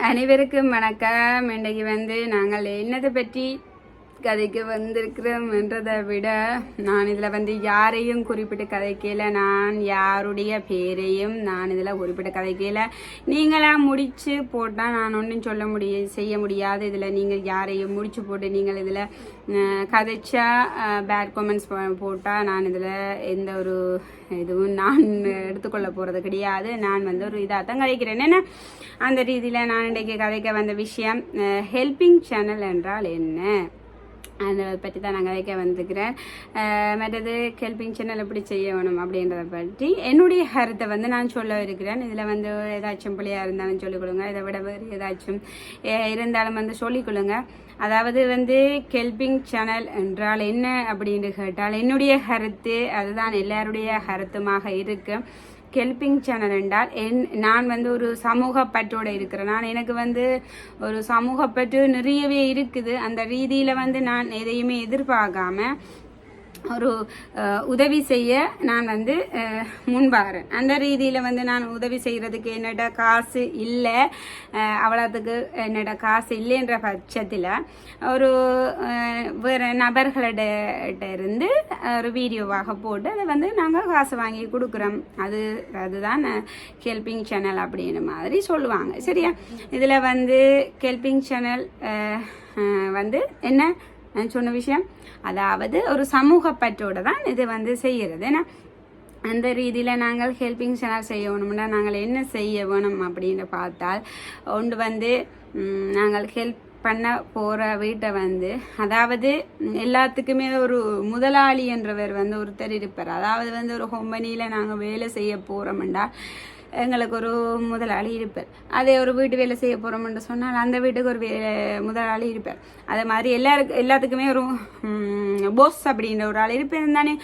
அனைவருக்கும் வணக்கம். இன்றைக்கு வந்து நாங்கள் என்னதை பற்றி கதைக்கு வந்திருக்கிறோம் என்றதை விட நான் இதில் வந்து யாரையும் குறிப்பிட்டு கதைக்கல. நான் யாருடைய பேரையும் நான் இதில் குறிப்பிட்டு கதைக்கல. நீங்களாக முடித்து போட்டால் நான் ஒன்றும் சொல்ல முடிய செய்ய முடியாது. இதில் நீங்கள் யாரையும் முடித்து போட்டு நீங்கள் இதில் கதைச்சா பேட் கமெண்ட்ஸ் போட்டால் நான் இதில் எந்த ஒரு இதுவும் நான் எடுத்துக்கொள்ள போகிறது கிடையாது. நான் வந்து ஒரு இதாக தான் கதைக்கிறேன். என்ன? அந்த ரீதியில் நான் இன்றைக்கு கதைக்க வந்த விஷயம் ஹெல்பிங் சேனல் என்றால் என்ன? அதை பற்றி தான் நான் கதைக்க வந்துக்கிறேன் மற்றது ஹெல்பிங் சேனல் எப்படி செய்ய வேணும் அப்படின்றத பற்றி. என்னுடைய கருத்தை வந்து நான் சொல்ல இருக்கிறேன். இதில் வந்து ஏதாச்சும் பிள்ளையாக இருந்தாலும் சொல்லிக் கொடுங்க. இதை விட வேறு ஏதாச்சும் இருந்தாலும் வந்து சொல்லிக் கொடுங்க. அதாவது வந்து கெல்பிங் சேனல் என்றால் என்ன அப்படின்னு கேட்டால் என்னுடைய கருத்து அதுதான் எல்லாருடைய கருத்துமாக இருக்குது கெல்பிங் சேனல் என்றால் என் நான் வந்து ஒரு சமூக பற்றோடு இருக்கிறேன். நான் எனக்கு வந்து ஒரு சமூக பற்று நிறையவே இருக்குது. அந்த ரீதியில் வந்து நான் எதையுமே எதிர்பார்க்காம ஒரு உதவி செய்ய நான் வந்து முன்பாகிறேன் அந்த ரீதியில் வந்து நான் உதவி செய்கிறதுக்கு என்னோட காசு இல்லை. அவ்வளோத்துக்கு என்னோட காசு இல்லைன்ற பட்சத்தில் ஒரு வேறு நபர்களிட இருந்து ஒரு வீடியோவாக போட்டு அதை வந்து நாங்கள் காசு வாங்கி கொடுக்குறோம். அது அதுதான் ஹெல்பிங் சேனல் அப்படின்னு மாதிரி சொல்லுவாங்க. சரியா? இதில் வந்து ஹெல்பிங் சேனல் வந்து என்ன? நான் சொன்ன விஷயம். அதாவது ஒரு சமூக பற்றோடு தான் இது வந்து செய்கிறது. ஏன்னா அந்த ரீதியில் நாங்கள் ஹெல்பிங் சேனல் செய்யணும்னா நாங்கள் என்ன செய்ய வேணும் அப்படின்னு பார்த்தால் ஒன்று வந்து நாங்கள் ஹெல்ப் பண்ண போகிற வீட்டை வந்து அதாவது எல்லாத்துக்குமே ஒரு முதலாளி என்றவர் வந்து ஒருத்தர் இருப்பார். அதாவது வந்து ஒரு கொம்பனியில் நாங்கள் வேலை செய்ய போகிறோம்டா எங்களுக்கு ஒரு முதலாளி இருப்பார். அதே ஒரு வீட்டு வேலை செய்ய போகிறோம்னு சொன்னால் அந்த வீட்டுக்கு ஒரு வே முதலாளி இருப்பார். அதே மாதிரி எல்லாருக்கு எல்லாத்துக்குமே ஒரு போஸ் அப்படின்ற ஒரு ஆள் இருப்பேன் தானே.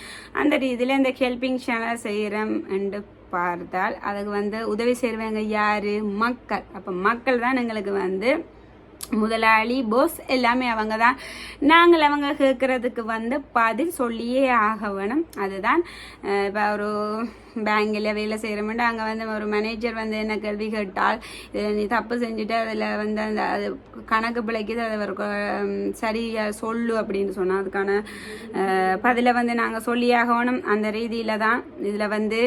அந்த ரீதியில் இந்த ஹெல்பிங் சேனல் செய்கிறோம் என்று பார்த்தால் அதுக்கு வந்து உதவி செய்வாங்க யார்? மக்கள். அப்போ மக்கள் தான் எங்களுக்கு வந்து முதலாளி போஸ் எல்லாமே அவங்க தான். நாங்கள் அவங்க கேட்குறதுக்கு வந்து பதில் சொல்லியே ஆக வேணும் அதுதான் இப்போ ஒரு பேங்கில் வேலை செய்கிறோம்னா அங்கே வந்து ஒரு மேனேஜர் வந்து என்ன கேள்வி கேட்டால் நீ தப்பு செஞ்சுட்டு அதில் வந்து அந்த அது கணக்கு பிழைக்குது அதை ஒரு சரியாக சொல்லு அப்படின்னு சொன்னால் அதுக்கான அஹ், பதிலை வந்து நாங்கள் சொல்லியாகணும் அந்த ரீதியில் தான் இதில் வந்து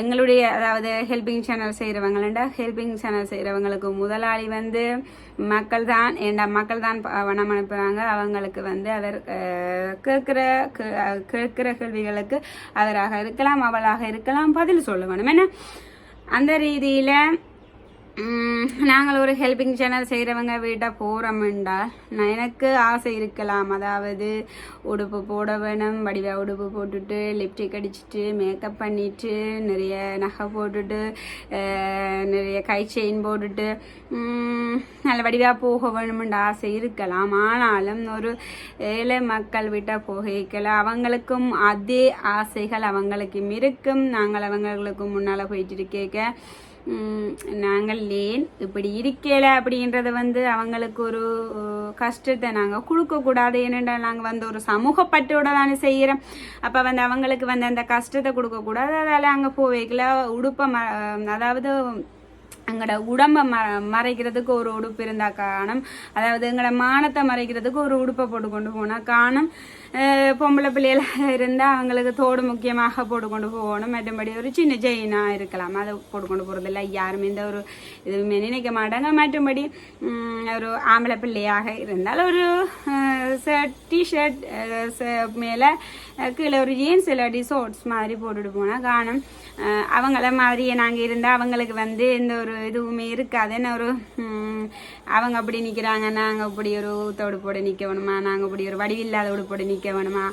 எங்களுடைய அதாவது ஹெல்பிங் சேனல் செய்கிறவங்களண்டா ஹெல்பிங் சேனல் செய்கிறவங்களுக்கு முதலாளி வந்து மக்கள் தான். ஏண்டா மக்கள் தான் பணம் அனுப்புகிறாங்க அவங்களுக்கு வந்து அவர் கேட்குற கேட்குற கேள்விகளுக்கு அவராக இருக்கலாம் அவளாக இருக்கலாம் பதில் சொல்ல வேணும் என்ன? அந்த ரீதியில் நாங்கள் ஒரு ஹெல்பிங் சேனல் செய்கிறவங்க வீட்டை போகிறோம்டா நான் எனக்கு ஆசை இருக்கலாம். அதாவது உடுப்பு போட வேணும் வடிவா உடுப்பு போட்டுட்டு லிப்டிக் அடிச்சுட்டு மேக்கப் பண்ணிட்டு நிறைய நகை போட்டுட்டு நிறைய கை செயின் போட்டுட்டு நல்ல வடிவாக போக வேணும்ன்ற ஆசை இருக்கலாம். ஆனாலும் ஒரு ஏழை மக்கள் வீட்டை போகைக்கல அவங்களுக்கும் அதே ஆசைகள் அவங்களுக்கும் இருக்கும். நாங்கள் அவங்களுக்கு முன்னால் போயிட்டு இருக்கேக்க. நாங்கள் ஏன் இப்படி இருக்கல அப்படின்றத வந்து அவங்களுக்கு ஒரு கஷ்டத்தை நாங்கள் கொடுக்கக்கூடாது ஏனென்றால் நாங்கள் வந்து ஒரு சமூகப்பட்டோட தானே செய்கிறோம். அப்போ வந்து அவங்களுக்கு வந்து அந்த கஷ்டத்தை கொடுக்கக்கூடாது அதால் அங்கே போவேக்கில் உடுப்பை ம அதாவது எங்களோட உடம்பை ம மறைக்கிறதுக்கு ஒரு உடுப்பு இருந்தால் காணும். அதாவது எங்களோட மானத்தை மறைக்கிறதுக்கு ஒரு உடுப்பை போட்டு கொண்டு போனால் காணும். பொம்பளை பிள்ளைகளாக இருந்தால் அவங்களுக்கு தோடு முக்கியமாக போட்டு கொண்டு போகணும். மற்றபடி ஒரு சின்ன செயினாக இருக்கலாம். அதை போட்டு கொண்டு போகிறதில்ல யாருமே இந்த ஒரு இதுவுமே நினைக்க மாட்டாங்க. மற்றபடி ஒரு ஆம்பளை பிள்ளையாக இருந்தால் ஒரு ஷர்ட் டிஷர்ட் மேலே கீழே ஒரு ஜீன்ஸ் இல்லாட்டி ஷோர்ட்ஸ் மாதிரி போட்டுட்டு போனால் காணும். அவங்கள மாதிரியே நாங்கள் இருந்தால் அவங்களுக்கு வந்து இந்த ஒரு எதுவுமே இருக்காது. என்ன ஒரு அவங்க அப்படி நிற்கிறாங்க நாங்கள் இப்படி ஒரு ஊத்தோடு போட நிற்க வேணுமா நாங்கள் இப்படி ஒரு வடிவில்லாத உடுப்போட நிற்க வேணுமா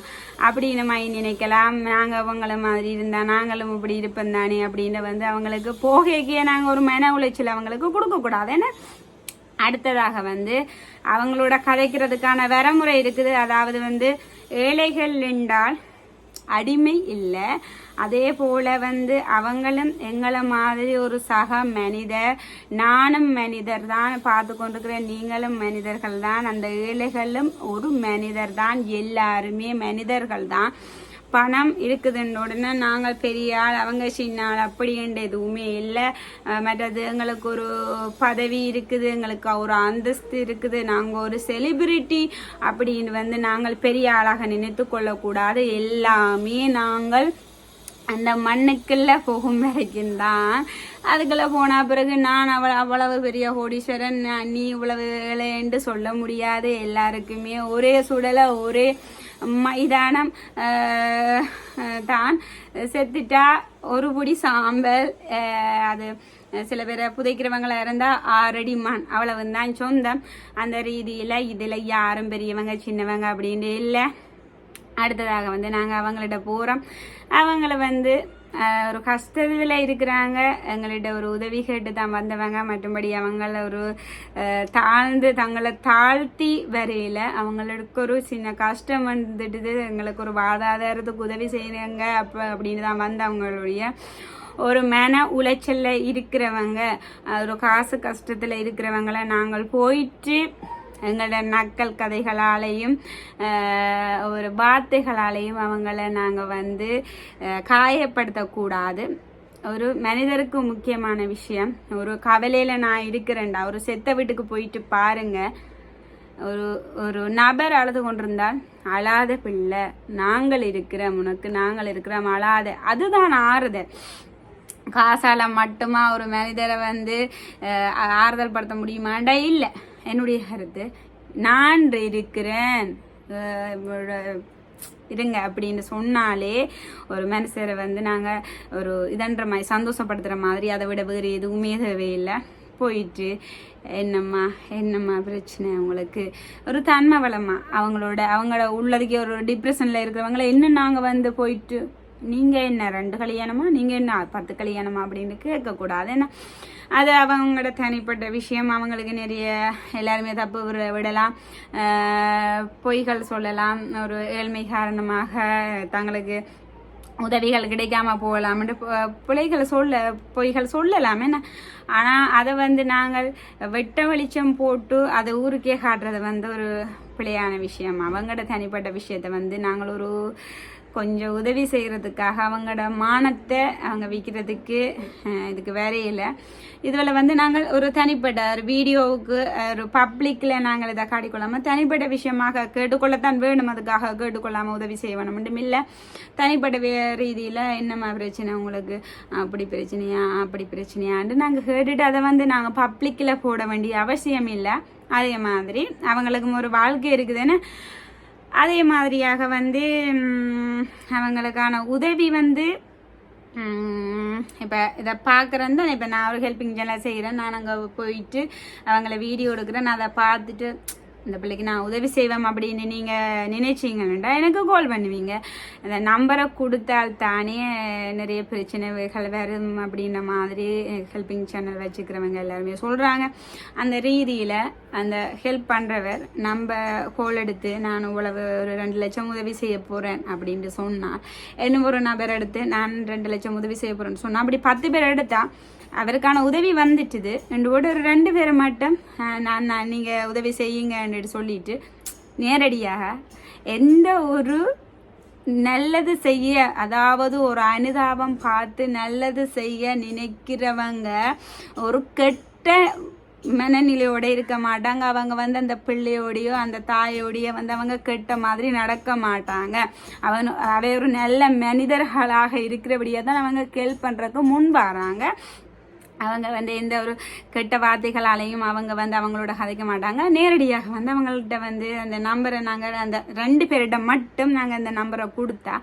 அப்படின்னு மாதிரி நினைக்கலாம். நாங்கள் அவங்கள மாதிரி இருந்தால் நாங்களும் இப்படி இருப்போம் தானே அப்படின்னு வந்து அவங்களுக்கு போகைக்கே நாங்கள் ஒரு மன உளைச்சல் அவங்களுக்கு கொடுக்கக்கூடாது என்ன? அடுத்ததாக வந்து அவங்களோட கதைக்கிறதுக்கான வரமுறை இருக்குது. அதாவது வந்து ஏழைகள் என்றால் அடிமை இல்லை. அதே போல வந்து அவங்களும் எங்களை மாதிரி ஒரு சக மனிதர். நானும் மனிதர் தான் பார்த்து கொண்டிருக்கிறேன். நீங்களும் மனிதர்கள் தான். அந்த ஏழைகளும் ஒரு மனிதர் தான். எல்லாருமே மனிதர்கள் தான். பணம் இருக்குதுன்னு உடனே நாங்கள் பெரிய ஆள் அவங்க சின்ன ஆள் அப்படின்ற எதுவுமே இல்லை. மற்றது எங்களுக்கு ஒரு பதவி இருக்குது எங்களுக்கு ஒரு அந்தஸ்து இருக்குது. நாங்கள் ஒரு செலிபிரிட்டி அப்படின்னு வந்து நாங்கள் பெரிய ஆளாக நினைத்து கொள்ளக்கூடாது. எல்லாமே நாங்கள் அந்த மண்ணுக்குள்ள போகும் வரைக்கும் தான். அதுக்குள்ளே போன பிறகு நான் அவள் அவ்வளவு பெரிய கோடீஸ்வரன் நீ இவ்வளவு ஏழைன்னு சொல்ல முடியாது. எல்லாருக்குமே ஒரே சுடலை ஒரே மைதானம் தான். செத்துட்டா ஒரு புடி சாம்பல் அது சில பேரை புதைக்கிறவங்களாக இருந்தா ஆறடி மண். அவ்வளவு தான் சொந்தம். அந்த ரீதியில இதுல யாரும் பெரியவங்க சின்னவங்க அப்படின்ட்டு இல்லை. அடுத்ததாக வந்து நாங்கள் அவங்கள்ட்ட போகிறோம் அவங்கள வந்து ஒரு கஷ்டத்தில் இருக்கிறாங்க. எங்கள்கிட்ட ஒரு உதவி கேட்டு தான் வந்தவங்க. மற்றபடி அவங்கள ஒரு தாழ்ந்து தங்களை தாழ்த்தி வரையில் அவங்களுக்கு ஒரு சின்ன கஷ்டம் வந்துட்டு எங்களுக்கு ஒரு வாதாதாரத்துக்கு உதவி செய்யுங்க அப்போ அப்படின்னு தான் வந்து அவங்களுடைய ஒரு மன உளைச்சலில் இருக்கிறவங்க ஒரு காசு கஷ்டத்தில் இருக்கிறவங்கள நாங்கள் போயிட்டு எங்களோட நக்கல் கதைகளாலேயும் ஒரு வார்த்தைகளாலேயும் அவங்கள நாங்கள் வந்து காயப்படுத்தக்கூடாது. ஒரு மனிதருக்கு முக்கியமான விஷயம் ஒரு கவலையில் நான் இருக்கிறேன்டா ஒரு செத்த வீட்டுக்கு போயிட்டு பாருங்க. ஒரு ஒரு நபர் அழுது கொண்டிருந்தால் அழாத பிள்ளை நாங்கள் இருக்கிறோம் உனக்கு நாங்கள் இருக்கிறோம் அழாத. அதுதான் ஆறுதல். காசால மட்டுமா ஒரு மனிதரை வந்து ஆறுதல் படுத்த முடியுமாண்டா இல்லை. என்னுடைய கருத்து. நான் இருக்கிறேன். இருங்க அப்படின்னு சொன்னாலே ஒரு மனுஷரை வந்து நாங்கள் ஒரு இதன்ற மாதிரி சந்தோஷப்படுத்துகிற மாதிரி அதை விட வேறு எதுவுமே தேவையில்லை. போயிட்டு என்னம்மா என்னம்மா பிரச்சனை அவங்களுக்கு ஒரு தன்மை வளமா? அவங்களோட அவங்களோட உள்ளதுக்கே ஒரு டிப்ரெஷனில் இருக்கிறவங்கள இன்னும் நாங்கள் வந்து போயிட்டு நீங்கள் என்ன ரெண்டு கல்யாணமா? நீங்கள் என்ன பத்து கல்யாணமா அப்படின்னு கேட்கக்கூடாது. ஏன்னா அது அவங்களோட தனிப்பட்ட விஷயம். அவங்களுக்கு நிறைய எல்லாருமே தப்பு விட- விடலாம். பொய்கள் சொல்லலாம். ஒரு ஏழ்மை காரணமாக தங்களுக்கு உதவிகள் கிடைக்காம போகலாம்னு பு- பிள்ளைகளை சொல்ல பொய்கள் சொல்லலாம். என்ன ஆனால் அதை வந்து நாங்கள் வெட்ட வெளிச்சம் போட்டு அதை ஊருக்கே காட்டுறது வந்து ஒரு பிழையான விஷயம். அவங்களோட தனிப்பட்ட விஷயத்தை வந்து நாங்கள் ஒரு கொஞ்சம் உதவி செய்கிறதுக்காக அவங்களோட மானத்தை அவங்க விற்கிறதுக்கு இதுக்கு இதுக்கு இல்லை இதில் வந்து நாங்கள் ஒரு தனிப்பட்ட ஒரு வீடியோவுக்கு ஒரு பப்ளிக்கில் நாங்கள் இதை காட்டிக்கொள்ளாமல் தனிப்பட்ட விஷயமாக கேட்டுக்கொள்ளத்தான் வேணும். அதுக்காக கேட்டுக்கொள்ளாமல் உதவி செய்ய வேணும் இல்லை. தனிப்பட்ட வே ரீதியில் என்னம்மா பிரச்சனை உங்களுக்கு? அப்படி பிரச்சனையா? அப்படி பிரச்சனையான்ட்டு நாங்கள் கேட்டுட்டு அதை வந்து நாங்கள் பப்ளிக்கில் போட வேண்டிய அவசியம் இல்லை. அதே மாதிரி அவங்களுக்கும் ஒரு வாழ்க்கை இருக்குதுன்னு அதே மாதிரியாக வந்து அவங்களுக்கான உதவி வந்து இப்போ இதை பார்க்குறேன் தான் இப்போ நான் ஒரு ஹெல்பிங் ஜெல்லாம் செய்கிறேன் நான் அங்கே போயிட்டு அவங்கள வீடியோ எடுக்கிறேன். நான் அதை பார்த்துட்டு இந்த பிள்ளைக்கு நான் உதவி செய்வேன் அப்படின்னு நீங்கள் நினைச்சிங்கன்னா எனக்கு கால் பண்ணுவீங்க. அந்த நம்பரை கொடுத்தால் தானே நிறைய பிரச்சனைகள் வரும் அப்படின்ற மாதிரி ஹெல்பிங் சேனல் வச்சுக்கிறவங்க எல்லாருமே சொல்கிறாங்க அந்த ரீதியில் அந்த ஹெல்ப் பண்ணுறவர் நம்ம கோல் எடுத்து நான் இவ்வளவு ஒரு ரெண்டு லட்சம் உதவி செய்ய போகிறேன் அப்படின்ட்டு சொன்னால் இன்னும் ஒரு நபர் எடுத்து நான் ரெண்டு லட்சம் உதவி செய்ய போகிறேன்னு சொன்னால் அப்படி பத்து பேர் எடுத்தால் அவருக்கான உதவி வந்துட்டுது. ரெண்டு கூட ஒரு ரெண்டு பேரை மட்டும் நான் நான் நீங்கள் உதவி செய்யுங்கன்னு சொல்லிட்டு நேரடியாக எந்த ஒரு நல்லது செய்ய அதாவது ஒரு அனுதாபம் பார்த்து நல்லது செய்ய நினைக்கிறவங்க ஒரு கெட்ட மனநிலையோட இருக்க மாட்டாங்க. அவங்க வந்து அந்த பிள்ளையோடையோ அந்த தாயோடையோ வந்து அவங்க கெட்ட மாதிரி நடக்க மாட்டாங்க. அவன் அவை ஒரு நல்ல மனிதர்களாக இருக்கிறபடியே தான் அவங்க கேள் பண்ணுறதுக்கு முன் வராங்க. அவங்க வந்து எந்த ஒரு கெட்ட வார்த்தைகளாலையும் அவங்க வந்து அவங்களோட கதைக்க மாட்டாங்க. நேரடியாக வந்து அவங்கள்ட்ட வந்து அந்த நம்பரை நாங்கள் அந்த ரெண்டு பேர்கிட்ட மட்டும் நாங்கள் அந்த நம்பரை கொடுத்தா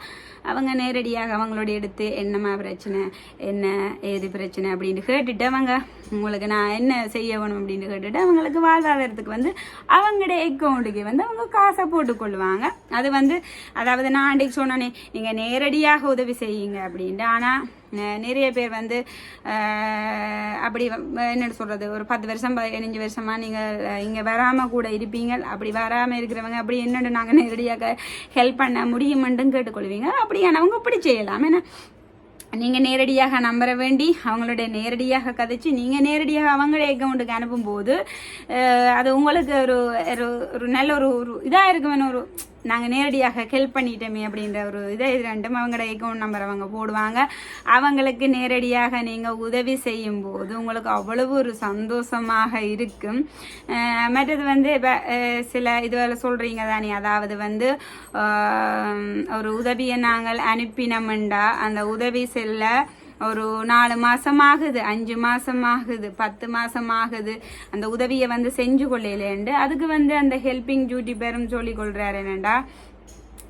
அவங்க நேரடியாக அவங்களோட எடுத்து என்னம்மா பிரச்சனை என்ன ஏது பிரச்சனை அப்படின்னு கேட்டுட்டு அவங்க உங்களுக்கு நான் என்ன செய்ய வேணும்? அப்படின்னு கேட்டுட்டு அவங்களுக்கு வாழ்வாதாரத்துக்கு வந்து அவங்களோட அக்கௌண்ட்டுக்கு வந்து அவங்க காசை போட்டுக்கொள்வாங்க அது வந்து அதாவது நான் அன்றைக்கு சொன்னோன்னே நீங்கள் நேரடியாக உதவி செய்யுங்க அப்படின்ட்டு. ஆனால் நிறைய பேர் வந்து அப்படி வ- என்னன்னு ஒரு பத்து வருஷம் பதினஞ்சு வருஷமாக நீங்கள் இங்கே வராமல் கூட இருப்பீங்க. அப்படி வராமல் இருக்கிறவங்க அப்படி என்னென்னு நாங்கள் நேரடியாக ஹெல்ப் பண்ண முடியுமென்றும் கேட்டுக்கொள்வீங்க. அப்படியானவங்க இப்படி செய்யலாம். ஏன்னா நீங்கள் நேரடியாக நம்புற வேண்டி அவங்களுடைய நேரடியாக கதைச்சு நீங்கள் நேரடியாக அவங்களே அக்கௌண்ட்டுக்கு அனுப்பும்போது அது உங்களுக்கு ஒரு ஒரு- நல்ல ஒரு ஒரு இதா இருக்குமே ஒரு நாங்கள் நேரடியாக ஹெல்ப் பண்ணிட்டோமே அப்படின்ற ஒரு இதை இது ரெண்டும் அவங்களோட அக்கௌண்ட் நம்பர் அவங்க போடுவாங்க. அவங்களுக்கு நேரடியாக நீங்கள் உதவி செய்யும் போது உங்களுக்கு அவ்வளவு ஒரு சந்தோஷமாக இருக்கும். மற்றது வந்து இப்போ சில இதுவரை சொல்கிறீங்க தானே அதாவது வந்து ஒரு உதவியை நாங்கள் அனுப்பினமுண்டா அந்த உதவி செல்ல ஒரு நாலு மாதம் ஆகுது அஞ்சு மாதம் ஆகுது பத்து மாதம் ஆகுது அந்த உதவியை வந்து செஞ்சு கொள்ளையிலேண்டு அதுக்கு வந்து அந்த ஹெல்பிங் டியூட்டி பேரும் சொல்லி கொள்கிறாரு என்னண்டா?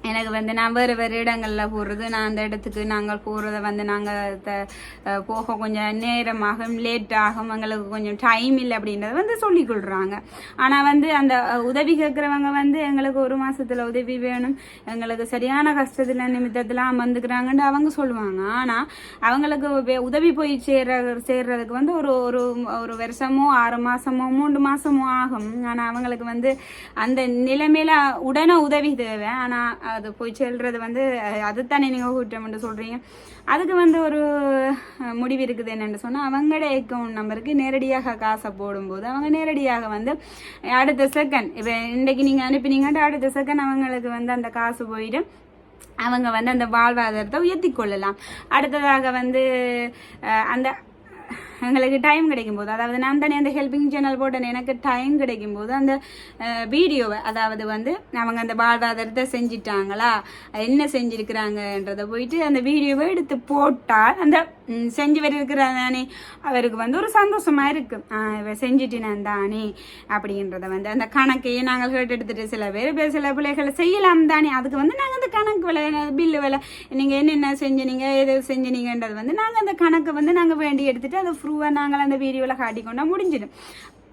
எனக்கு வந்து நான் வேறு வேறு இடங்களில் போடுறது நான் அந்த இடத்துக்கு நாங்கள் போகிறத வந்து நாங்கள் த போக கொஞ்சம் நேரமாகும் லேட் ஆகும் எங்களுக்கு கொஞ்சம் டைம் இல்லை அப்படின்றத வந்து சொல்லி கொள்கிறாங்க ஆனால் வந்து அந்த உதவி கேட்குறவங்க வந்து எங்களுக்கு ஒரு மாதத்தில் உதவி வேணும் எங்களுக்கு சரியான கஷ்டத்தில் நிமித்தத்தில் வந்துக்கிறாங்கன்னு அவங்க சொல்லுவாங்க. ஆனால் அவங்களுக்கு வே- உதவி போய் சேர்ற சேர்றதுக்கு வந்து ஒரு ஒரு ஒரு வருஷமோ ஆறு மாதமோ மூன்று மாதமோ ஆகும். ஆனால் அவங்களுக்கு வந்து அந்த நிலைமையில உடனே உதவி தேவை. ஆனால் அது போய் செல்றது வந்து அஹ், அதுதானே நீங்கள் குற்றம்னு சொல்றீங்க. அதுக்கு வந்து ஒரு முடிவு இருக்குது என்னென்னு சொன்னால் அவங்களோட அக்கௌண்ட் நம்பருக்கு நேரடியாக காசை போடும்போது அவங்க நேரடியாக வந்து அடுத்த செகண்ட் இப்போ இன்றைக்கு நீங்கள் அனுப்பினீங்கன்னா அடுத்த செகண்ட் அவங்களுக்கு வந்து அந்த காசு போயிட்டு அவங்க வந்து அந்த வாழ்வாதாரத்தை உயர்த்தி கொள்ளலாம். அடுத்ததாக வந்து அந்த எங்களுக்கு டைம் கிடைக்கும் போது அதாவது நான் தானே அந்த ஹெல்பிங் சேனல் போட்டேன் எனக்கு டைம் கிடைக்கும் போது அந்த வீடியோவை அதாவது வந்து அவங்க அந்த வாழ்வாதாரத்தை செஞ்சிட்டாங்களா என்ன செஞ்சிருக்கிறாங்கன்றதை போயிட்டு அந்த வீடியோவை எடுத்து போட்டால் அந்த ம், செஞ்சு தானே. அவருக்கு வந்து ஒரு சந்தோஷமா இருக்கு. ஆ, இவ தானே அப்படின்றத வந்து அந்த கணக்கையே நாங்கள் கேட்டு எடுத்துட்டு சில பேர் சில பிள்ளைகளை செய்யலாம் தானே. அதுக்கு வந்து நாங்கள் அந்த கணக்கு விலை பில்லு விலை நீங்கள் என்னென்ன செஞ்சினீங்க எது செஞ்சினீங்கன்றது வந்து நாங்கள் அந்த கணக்கை வந்து நாங்கள் வேண்டி எடுத்துட்டு அதை ஃப்ரூவாக நாங்கள் அந்த வீடியோவில் காட்டிக்கொண்டா முடிஞ்சிடும்.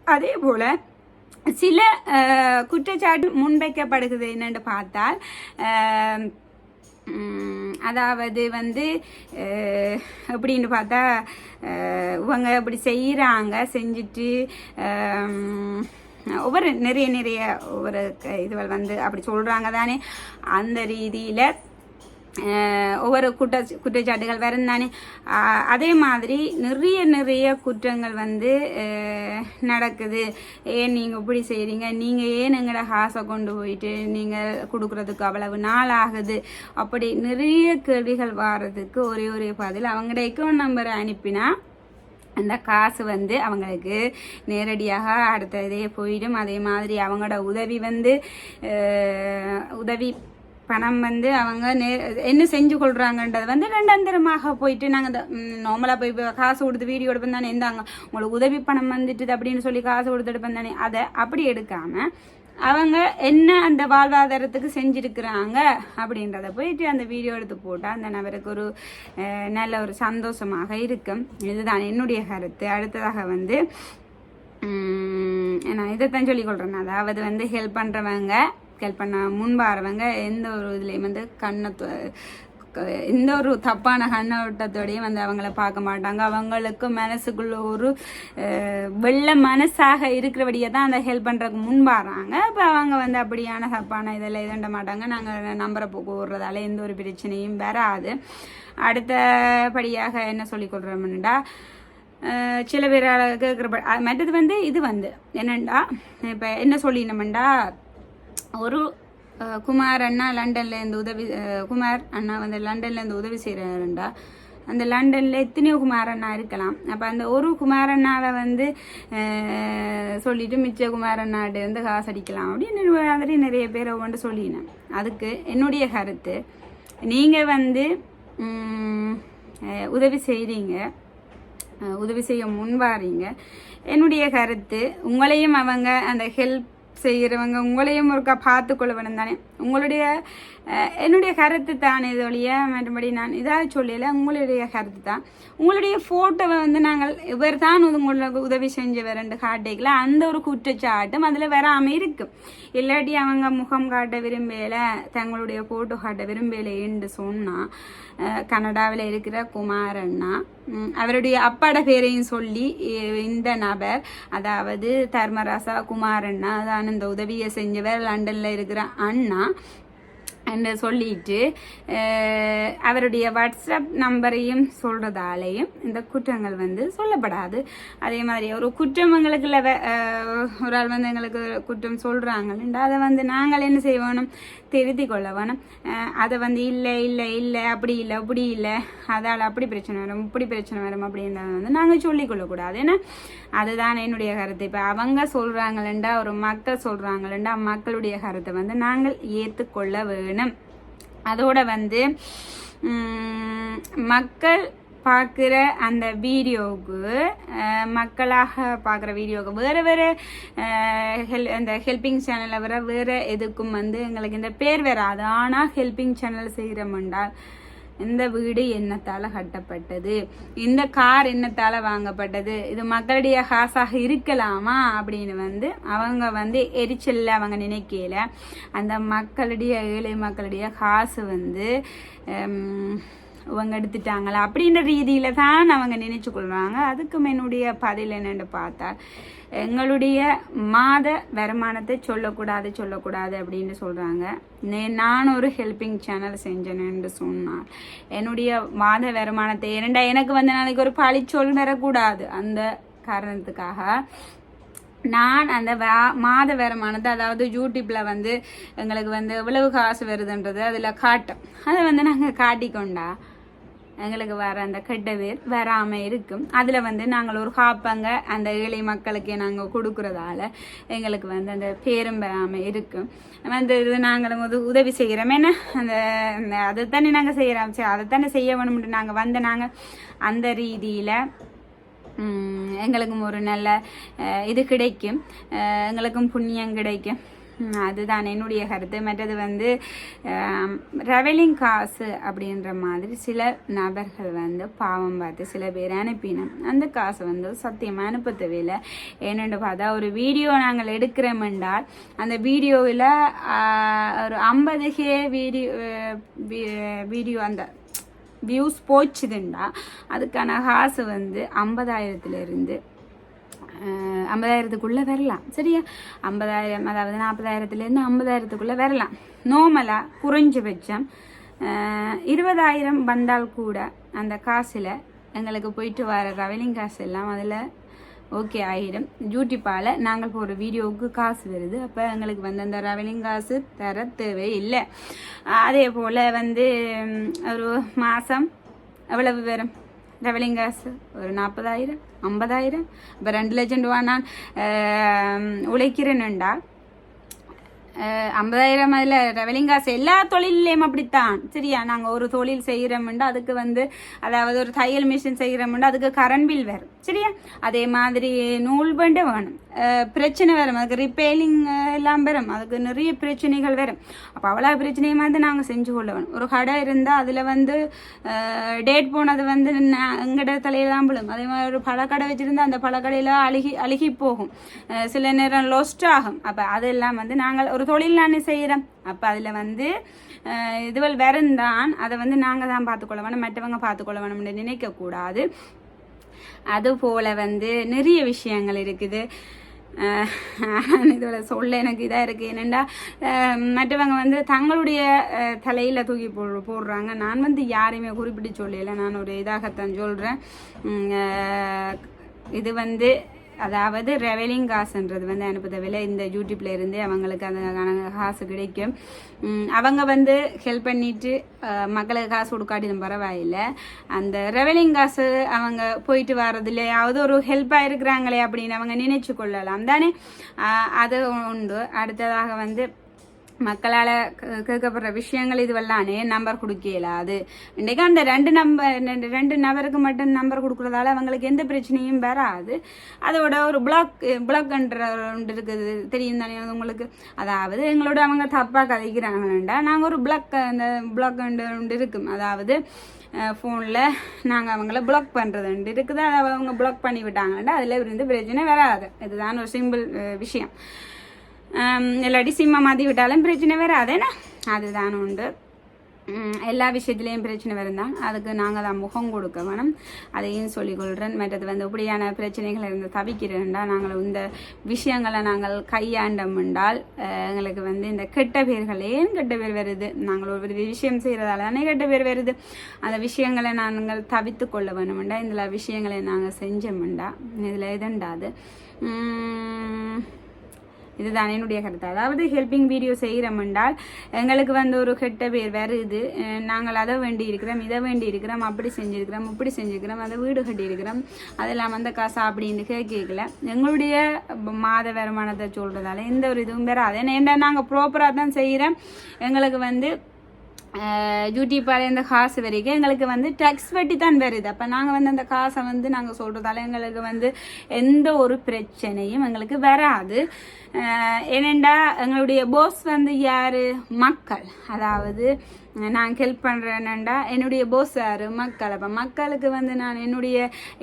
அதே போல் சில குற்றச்சாட்டு முன்வைக்கப்படுகிறது என்னென்று பார்த்தால் அதாவது வந்து அப்படின்னு எப்படின்னு பார்த்தா இவங்க இப்படி செய்கிறாங்க செஞ்சுட்டு ஒவ்வொரு நிறைய நிறைய ஒவ்வொரு க- இதுகள் வந்து அப்படி சொல்கிறாங்க தானே. அந்த ரீதியில் ஒவ்வொரு குற்ற குற்றச்சாட்டுகள் வரும் தானே அதே மாதிரி நிறைய நிறைய குற்றங்கள் வந்து நடக்குது ஏன் நீங்கள் இப்படி செய்கிறீங்க நீங்கள் ஏன் எங்களோட காசை கொண்டு போயிட்டு நீங்கள் கொடுக்குறதுக்கு அவ்வளவு நாள் ஆகுது அப்படி நிறைய கேள்விகள் வர்றதுக்கு ஒரே ஒரே பதில் அவங்களோட அக்கௌண்ட் நம்பரை அனுப்பினா அந்த காசு வந்து அவங்களுக்கு நேரடியாக அடுத்த இதே போயிடும் அதே மாதிரி அவங்களோட உதவி வந்து உதவி பணம் வந்து அவங்க நே என்ன செஞ்சு கொள்றாங்கன்றது வந்து ரெண்டாந்தரமாக போயிட்டு நாங்கள் இந்த நார்மலாக போய் காசு கொடுத்து வீடியோ எடுப்போம் தானே இருந்தாங்க. உங்களுக்கு உதவி பணம் வந்துட்டுது அப்படின்னு சொல்லி காசு கொடுத்து எடுப்போம் தானே. அதை அப்படி எடுக்காம அவங்க என்ன அந்த வாழ்வாதாரத்துக்கு செஞ்சுருக்குறாங்க அப்படின்றத போயிட்டு அந்த வீடியோ எடுத்து போட்டால் அந்த நபருக்கு ஒரு நல்ல ஒரு சந்தோஷமாக இருக்கும். இதுதான் என்னுடைய கருத்து. அடுத்ததாக வந்து நான் இதைத்தான் சொல்லிக் கொள்றேன். அதாவது வந்து ஹெல்ப் பண்ணுறவங்க ஹெல்ப் பண்ண முன்பாறவங்க எந்த ஒரு இதுலேயும் வந்து கண்ணை எந்த ஒரு தப்பான கண்ணோட்டத்தோடையும் வந்து அவங்கள பார்க்க மாட்டாங்க. அவங்களுக்கு மனசுக்குள்ள ஒரு வெள்ள மனசாக இருக்கிறபடியே தான் அந்த ஹெல்ப் பண்ணுறதுக்கு முன்பாடுறாங்க இப்போ அவங்க வந்து அப்படியான தப்பான இதெல்லாம் இதண்ட மாட்டாங்க. நாங்கள் நம்பரை போடுறதால எந்த ஒரு பிரச்சனையும் வராது. அடுத்தபடியாக என்ன சொல்லிக் கொள்கிறோம்னுடா சில பேர் கேட்குற மற்றது வந்து இது வந்து என்னண்டா இப்போ என்ன சொல்லினோம்டா ஒரு குமார் அண்ணா லண்டன்லேருந்து உதவி குமார் அண்ணா வந்து லண்டன்லேருந்து உதவி செய்கிறாருண்டா அந்த லண்டனில் எத்தனையோ குமார் அண்ணா இருக்கலாம். அப்போ அந்த ஒரு குமார் அண்ணாவை வந்து சொல்லிட்டு மிச்ச குமார் அண்ணாட்ட வந்து காசு அடிக்கலாம் அப்படின்னு மாதிரி நிறைய பேர் ஒவ்வொன்று சொல்லினேன். அதுக்கு என்னுடைய கருத்து நீங்கள் வந்து உதவி செய்கிறீங்க உதவி செய்ய முன்வாரீங்க என்னுடைய கருத்து உங்களையும் அவங்க அந்த ஹெல்ப் செய்கிறவங்க உங்களையும் ஒருக்கா பார்த்து கொள்ள தானே? உங்களுடைய என்னுடைய கருத்து தான் இது ஒழிய? மறுபடி நான் இதாக சொல்லல உங்களுடைய கருத்து தான். உங்களுடைய ஃபோட்டோவை வந்து நாங்கள் இவர் தான் உங்களுக்கு உதவி செஞ்சவர் ரெண்டு காட்டைகளை அந்த ஒரு குற்றச்சாட்டும் அதில் வராமல் இருக்கும் இல்லாட்டி அவங்க முகம் காட்ட விரும்பலை தங்களுடைய ஃபோட்டோ காட்ட விரும்பலை என்று சொன்னால் கனடாவில் இருக்கிற குமாரண்ணா அவருடைய அப்பாட பேரையும் சொல்லி இந்த நபர் அதாவது தர்மராசா குமாரண்ணா தான் இந்த உதவியை செஞ்சவர். லண்டனில் இருக்கிற அண்ணா என்று சொல்லிட்டு அவருடைய வாட்ஸ்அப் நம்பரையும் சொல்றதாலேயும் இந்த குற்றங்கள் வந்து சொல்லப்படாது. அதே மாதிரி ஒரு குற்றம் எங்களுக்குள்ள ஒரு ஆள் வந்து எங்களுக்கு குற்றம் சொல்றாங்கல்ல அதை வந்து நாங்கள் என்ன செய்வோம் தெரிந்து திருத்தி கொள்ள வேணும் அதை வந்து இல்லை இல்லை இல்லை அப்படி இல்லை அப்படி இல்லை அதால் அப்படி பிரச்சனை வரும் இப்படி பிரச்சனை வரும் அப்படின்றத வந்து நாங்கள் சொல்லிக்கொள்ளக்கூடாது. ஏன்னா அதுதான் என்னுடைய கருத்து. இப்போ அவங்க சொல்கிறாங்களேண்டா ஒரு மக்கள் சொல்கிறாங்களேண்டா மக்களுடைய கருத்தை வந்து நாங்கள் ஏற்றுக்கொள்ள வேணும். அதோட வந்து மக்கள் பார்க்குற அந்த வீடியோவுக்கு மக்களாக பார்க்குற வீடியோவுக்கு வேறு வேறு ஹெல் அந்த ஹெல்பிங் சேனலை வர வேறு எதுக்கும் வந்து எங்களுக்கு இந்த பேர் வராது. ஆனால் ஹெல்பிங் சேனல் செய்கிறோம்ண்டால் இந்த வீடு என்னத்தால் கட்டப்பட்டது? இந்த கார் என்னத்தால் வாங்கப்பட்டது? இது மக்களுடைய காசாக இருக்கலாமா? அப்படின்னு வந்து அவங்க வந்து எரிச்சல்ல அவங்க நினைக்கல. அந்த மக்களுடைய ஏழை மக்களுடைய காசு வந்து ஹம், இவங்க எடுத்துட்டாங்களா அப்படின்ற ரீதியில தான் அவங்க நினைச்சு கொள்வாங்க அதுக்கும் என்னுடைய பதில் என்னென்னு பார்த்தா எங்களுடைய மாத வருமானத்தை சொல்லக்கூடாது சொல்லக்கூடாது அப்படின்னு சொல்கிறாங்க நே- நான் ஒரு ஹெல்பிங் சேனல் செஞ்சேன்னு சொன்னார் என்னுடைய மாத வருமானத்தை இரண்டா எனக்கு வந்து நாளைக்கு ஒரு பழிச்சொல் வரக்கூடாது. அந்த காரணத்துக்காக நான் அந்த வா- மாத வருமானத்தை அதாவது யூடியூப்பில் வந்து எங்களுக்கு வந்து எவ்வளவு காசு வருதுன்றது அதில் காட்டும். அதை வந்து நாங்கள் காட்டிக்கொண்டா எங்களுக்கு வர அந்த கெட்ட பேர் வராமல் இருக்கும். அதில் வந்து நாங்கள் ஒரு காப்பங்க அந்த ஏழை மக்களுக்கு நாங்கள் கொடுக்குறதால எங்களுக்கு வந்து அந்த பேரும் வராமல் இருக்கும். வந்து இது நாங்களும் உதவி செய்கிறோம் என்ன? அந்த அதைத்தானே நாங்கள் செய்கிறோம் சரி அதைத்தானே செய்ய வேணும்னு நாங்கள் வந்து நாங்கள் அந்த ரீதியில் எங்களுக்கும் ஒரு நல்ல இது கிடைக்கும். எங்களுக்கும் புண்ணியம் கிடைக்கும். அதுதான். என்னுடைய கருத்து. மற்றது வந்து ரெவலிங் காசு அப்படின்ற மாதிரி சில நபர்கள் வந்து பாவம் பார்த்து சில பேர் அனுப்பினோம். அந்த காசு வந்து சத்தியமாக அனுப்ப தேவையில்லை ஏன்னு பார்த்தா ஒரு வீடியோ நாங்கள் எடுக்கிறோம் என்றால் அந்த வீடியோவில் ஒரு ஐம்பது கே வீடியோ வீடியோ அந்த வியூஸ் போச்சுதுண்டா. அதுக்கான காசு வந்து ஐம்பதாயிரத்துலேருந்து ஐம்பதாயிரத்துக்குள்ளே வரலாம். சரியா? ஐம்பதாயிரம் அதாவது நாற்பதாயிரத்துலேருந்து ஐம்பதாயிரத்துக்குள்ளே வரலாம். நார்மலாக குறைஞ்சபட்சம் இருபதாயிரம் வந்தால் கூட அந்த காசில் எங்களுக்கு போயிட்டு வர ரவலிங் காசு எல்லாம் அதில் ஓகே ஆயிடும். யூடியூப்பால் நாங்கள் போகிற வீடியோவுக்கு காசு வருது. அப்போ எங்களுக்கு வந்து அந்த ரவலிங் காசு தர இல்லை அதே போல் வந்து ஒரு மாதம் எவ்வளவு வரும்? ரவலிங் காசு? ஒரு நாற்பதாயிரம். ஐம்பதாயிரம் இப்போ ரெண்டு லட்சம் ரூபா நான் உழைக்கிறேன்னுண்டா ஐம்பதாயிரம் அதில் ரெவலிங் காசு. எல்லா தொழிலையும் அப்படித்தான். சரியா? நாங்கள் ஒரு தொழில் செய்கிறோம்னா அதுக்கு வந்து அதாவது ஒரு தையல் மிஷின் செய்கிறோம்னா அதுக்கு கரண்ட் பில் வரும். சரியா? அதே மாதிரி நூல் பண்டு வேணும். பிரச்சனை வரும். அதுக்கு ரிப்பேரிங் எல்லாம் வரும். அதுக்கு நிறைய பிரச்சனைகள் வரும். அப்போ அவ்வளோ பிரச்சனையை வந்து நாங்கள் செஞ்சு கொள்ள வேணும். ஒரு கடை இருந்தால் அதில் வந்து டேட் போனது வந்து எங்கட தலையெல்லாம் விழும். அதே மாதிரி ஒரு பழக்கடை வச்சுருந்தா அந்த பழக்கடையில் அழுகி அழுகி போகும். சில நேரம் லொஸ்ட் ஆகும். அப்போ அதெல்லாம் வந்து நாங்கள் ஒரு தொழில் நான் செய்கிறேன் அப்போ அதில் வந்து இதுவள் வருந்தான் அதை வந்து நாங்கள் தான் பார்த்துக்கொள்ள வேணும் மற்றவங்க பார்த்துக்கொள்ள வேணும்னு நினைக்கக்கூடாது அதுபோல் வந்து நிறைய விஷயங்கள் இருக்குது. இதில் சொல்ல எனக்கு இதாக இருக்குது என்னென்னா மற்றவங்க வந்து தங்களுடைய தலையில் தூக்கி போ போடுறாங்க. நான் வந்து யாரையுமே குறிப்பிட்டு சொல்லலை. நான் ஒரு இதாகத்தான் சொல்கிறேன் இது வந்து அதாவது ரெவலிங் காசுன்றது வந்து அனுப்புதவில இந்த யூடியூப்ல இருந்து அவங்களுக்கு அந்த காசு கிடைக்கும். அவங்க வந்து ஹெல்ப் பண்ணிட்டு மக்களுக்கு காசு கொடுக்காட்டியும் பரவாயில்லை. அந்த ரெவலிங் காசு அவங்க போயிட்டு வர்றதுலையாவது ஒரு ஹெல்ப்பாக இருக்கிறாங்களே அப்படின்னு அவங்க நினைச்சு கொள்ளலாம். தானே? அது உண்டு. அடுத்ததாக வந்து மக்களால் கேட்கப்படுற விஷயங்கள் இதுவெல்லானே நம்பர் கொடுக்க அது இன்றைக்கு அந்த ரெண்டு நம்பர் ரெண்டு ரெண்டு நபருக்கு மட்டும் நம்பர் கொடுக்குறதால அவங்களுக்கு எந்த பிரச்சனையும் வராது. அதோட ஒரு பிளாக் பிளாக்ன்ற ஒன்று இருக்குது. தெரியும் தானே அது உங்களுக்கு? அதாவது எங்களோட அவங்க தப்பாக கதைக்கிறாங்கண்டா நாங்கள் ஒரு பிளாக் அந்த பிளாக் ஒன்று இருக்கும். அதாவது ஃபோனில் நாங்கள் அவங்கள பிளாக் பண்ணுறதுண்டு இருக்குது. அதை அவங்க பிளாக் பண்ணி விட்டாங்கண்டா அதில் இருந்து பிரச்சனை வராது. இதுதான் ஒரு சிம்பிள் விஷயம். இல்லாட்டி சிம்மை மாற்றி விட்டாலும் பிரச்சனை வராதேனா அதுதான் உண்டு எல்லா விஷயத்துலேயும் பிரச்சனை வருந்தான் அதுக்கு நாங்கள் தான் முகம் கொடுக்க வேணும் அதையும் சொல்லிக்கொள்கிறேன் மற்றது வந்து இப்படியான பிரச்சனைகள் இருந்து தவிக்கிறேன்டா நாங்கள் இந்த விஷயங்களை நாங்கள் கையாண்டம் என்றால் எங்களுக்கு வந்து இந்த கெட்ட பேர்கள் ஏன் கெட்ட பேர் வருது நாங்கள் ஒரு விஷயம் செய்கிறதால தானே கெட்ட பேர் வருது அந்த விஷயங்களை நாங்கள் தவித்து கொள்ள வேணுமெண்டா இந்த விஷயங்களை நாங்கள் செஞ்சோம்டா இதில் எதுண்டாது உம், இதுதான் என்னுடைய கருத்து. அதாவது ஹெல்பிங் வீடியோ செய்கிறோம் என்றால் எங்களுக்கு வந்து ஒரு கெட்ட பேர் வருது. நாங்கள் அதை வேண்டி இருக்கிறோம் இதை வேண்டி இருக்கிறோம் அப்படி செஞ்சுருக்கிறோம் இப்படி செஞ்சுருக்கிறோம் அதை வீடு கட்டியிருக்கிறோம் அதெல்லாம் அந்த காசா அப்படின்னு கே- கேட்கல. எங்களுடைய மாத வருமானத்தை சொல்கிறதால எந்த ஒரு இதுவும் வராது. ஏன்னா நாங்கள் ப்ராப்பராக தான் செய்கிறோம். எங்களுக்கு வந்து யூடியூப்பால் இந்த காசு வரைக்கும். எங்களுக்கு வந்து டேக்ஸ் வட்டி தான் வருது. அப்போ நாங்கள் வந்து அந்த காசை வந்து நாங்கள் சொல்கிறதால எங்களுக்கு வந்து எந்த ஒரு பிரச்சனையும் எங்களுக்கு வராது. ஏனெண்டா எங்களுடைய போஸ் வந்து யார்? மக்கள். அதாவது நான் ஹெல்ப் பண்ணுறேன்டா என்னுடைய போஸ் யார்? மக்கள் அப்போ மக்களுக்கு வந்து நான் என்னுடைய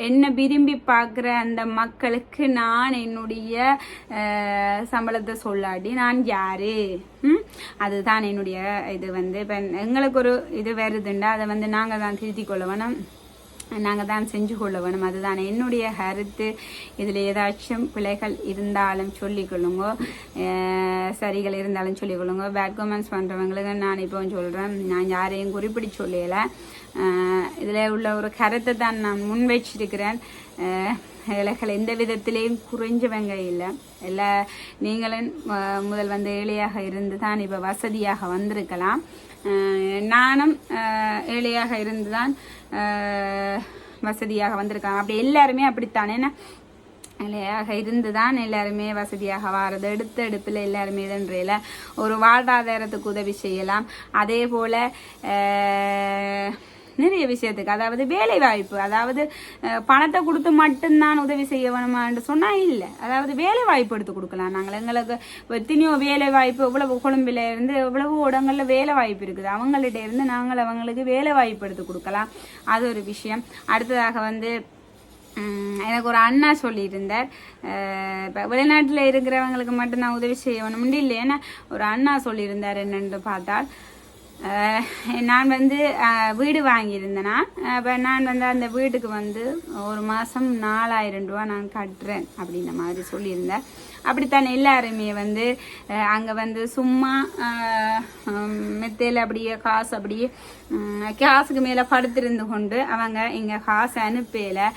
என்ன விரும்பி பார்க்குற அந்த மக்களுக்கு நான் என்னுடைய சம்பளத்தை சொல்லாடி நான் யாரு? அதுதான் என்னுடைய இது வந்து. இப்போ எங்களுக்கு ஒரு இது வருதுண்டா. அதை வந்து நாங்கள் தான் திருத்திக் கொள்ள வேணும் நாங்கள் தான் செஞ்சு கொள்ள வேணும். அதுதான். என்னுடைய கருத்து. இதில் ஏதாச்சும் பிழைகள் இருந்தாலும் சொல்லிக்கொள்ளுங்க சரிகள் இருந்தாலும் சொல்லிக்கொள்ளுங்க பேட் கமெண்ட்ஸ் பண்ணுறவங்களுக்கு நான் இப்போ சொல்கிறேன் நான் யாரையும் குறிப்பிட்டு சொல்லலை. இதில் உள்ள ஒரு கருத்தை தான் நான் முன் வச்சிருக்கிறேன். இலைகள் எந்த விதத்திலையும் குறைஞ்சவங்க இல்லை. எல்லா நீங்களும் முதல் வந்து ஏழையாக இருந்து தான் இப்போ வசதியாக வந்திருக்கலாம். நானும் ஏழையாக இருந்து தான் வசதியாக வந்திருக்காங்க. அப்படி எல்லாருமே அப்படித்தானே? ஏன்னா நிலையாக இருந்து தான் எல்லாருமே வசதியாக வாரது. எடுத்த எடுப்பில் எல்லாருமே இதுன்றையில ஒரு வாழ்வாதாரத்துக்கு உதவி செய்யலாம். அதே போல் நிறைய விஷயத்துக்கு. அதாவது வேலை வாய்ப்பு அதாவது பணத்தை கொடுத்து மட்டும்தான் உதவி செய்ய வேணுமான்னு சொன்னால் இல்லை. அதாவது வேலை வாய்ப்பு எடுத்து கொடுக்கலாம். நாங்கள் எங்களுக்கு எத்தனையோ வேலை வாய்ப்பு இவ்வளவு கொழும்புல இருந்து இவ்வளவு இடங்களில் வேலை வாய்ப்பு இருக்குது. அவங்கள்ட்ட இருந்து நாங்கள் அவங்களுக்கு வேலை வாய்ப்பு எடுத்து கொடுக்கலாம். அது ஒரு விஷயம். அடுத்ததாக வந்து எனக்கு ஒரு அண்ணா சொல்லியிருந்தார். இப்போ வெளிநாட்டில் இருக்கிறவங்களுக்கு மட்டும் நான் உதவி செய்ய வேணும்னு இல்லை. ஏன்னா ஒரு அண்ணா சொல்லியிருந்தார் என்னென்று பார்த்தால் நான் வந்து வீடு வாங்கியிருந்தேனா அப்போ நான் வந்து அந்த வீட்டுக்கு வந்து ஒரு மாதம் நாலாயிரம் ரூபா நான் கட்டுறேன் அப்படின்ற மாதிரி சொல்லியிருந்தேன். அப்படித்தான் எல்லாருமே வந்து அங்கே வந்து சும்மா மெத்தையில் அப்படியே காசு அப்படியே காசுக்கு மேலே படுத்திருந்து கொண்டு அவங்க இங்கே காசு அனுப்பலை.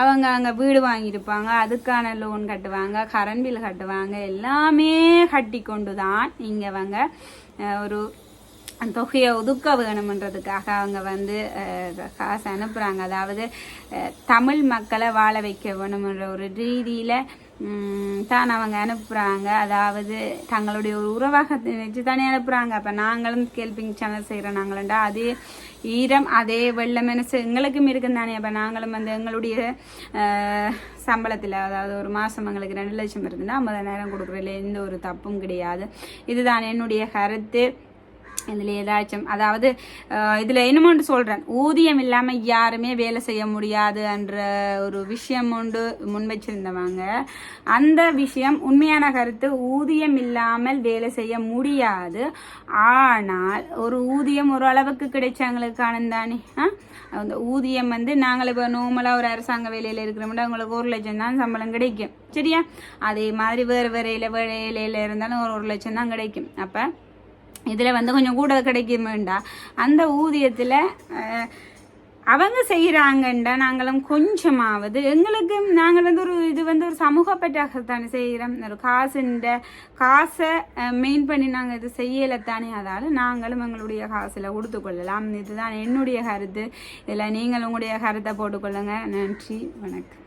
அவங்க அங்கே வீடு வாங்கியிருப்பாங்க அதுக்கான லோன் கட்டுவாங்க கரண்ட் பில் கட்டுவாங்க எல்லாமே கட்டி கொண்டு தான் இங்கே அவங்க ஒரு தொகையை ஒதுக்க வேணுமன்றதுக்காக அவங்க வந்து காசு அனுப்புகிறாங்க அதாவது தமிழ் மக்களை வாழ வைக்க வேணுமன்ற ஒரு ரீதியில் தான் அவங்க அனுப்புகிறாங்க அதாவது தங்களுடைய ஒரு உறவாகத்தை நினைச்சு தானே அனுப்புகிறாங்க அப்போ நாங்களும் கேள்விங் சேனல் செய்கிறோம் நாங்களண்டா? அதே ஈரம் அதே வெள்ள மனசு எங்களுக்கும் இருக்கும் தானே அப்போ நாங்களும் வந்து எங்களுடைய சம்பளத்தில் அதாவது ஒரு மாதம் எங்களுக்கு ரெண்டு லட்சம் இருக்குன்னா ஐம்பதாயிரம் கொடுக்குறதுல எந்த ஒரு தப்பும் கிடையாது. இதுதான் என்னுடைய கருத்து. இதில் ஏதாச்சும் அதாவது இதில் என்னமோண்டு என்னமோன்னு ஊதியம் இல்லாமல் யாருமே வேலை செய்ய முடியாது என்ற ஒரு விஷயம் உண்டு முன் வச்சிருந்தவங்க. அந்த விஷயம் உண்மையான கருத்து ஊதியம் இல்லாமல் வேலை செய்ய முடியாது. ஆனால் ஒரு ஊதியம் ஒரு அளவுக்கு கிடைச்சவங்களுக்கான தானே அந்த ஊதியம் வந்து நாங்கள் இப்போ நார்மலாக ஒரு அரசாங்க வேலையில் இருக்கிறோம்னா அவங்களுக்கு ஒரு லட்சம் தான் சம்பளம் கிடைக்கும். சரியா? அதே மாதிரி வேறு வேலையில் வேலையில் இருந்தாலும் ஒரு ஒரு லட்சம் தான் கிடைக்கும். அப்போ இதில் வந்து கொஞ்சம் கூட கிடைக்குமேண்டா அந்த ஊதியத்தில் அவங்க செய்கிறாங்கண்டா நாங்களும் கொஞ்சமாவது. எங்களுக்கு நாங்கள் வந்து ஒரு இது வந்து ஒரு சமூக பற்றாகத்தானே செய்கிறோம் ஒரு காசுன்ற காசை மெயின் பண்ணி நாங்கள் இது செய்யலை தானே. அதால் நாங்களும் எங்களுடைய காசில் கொடுத்து கொள்ளலாம் இதுதான் என்னுடைய கருத்து. இதில் நீங்கள் உங்களுடைய கருத்தை போட்டுக்கொள்ளுங்க. நன்றி. வணக்கம்.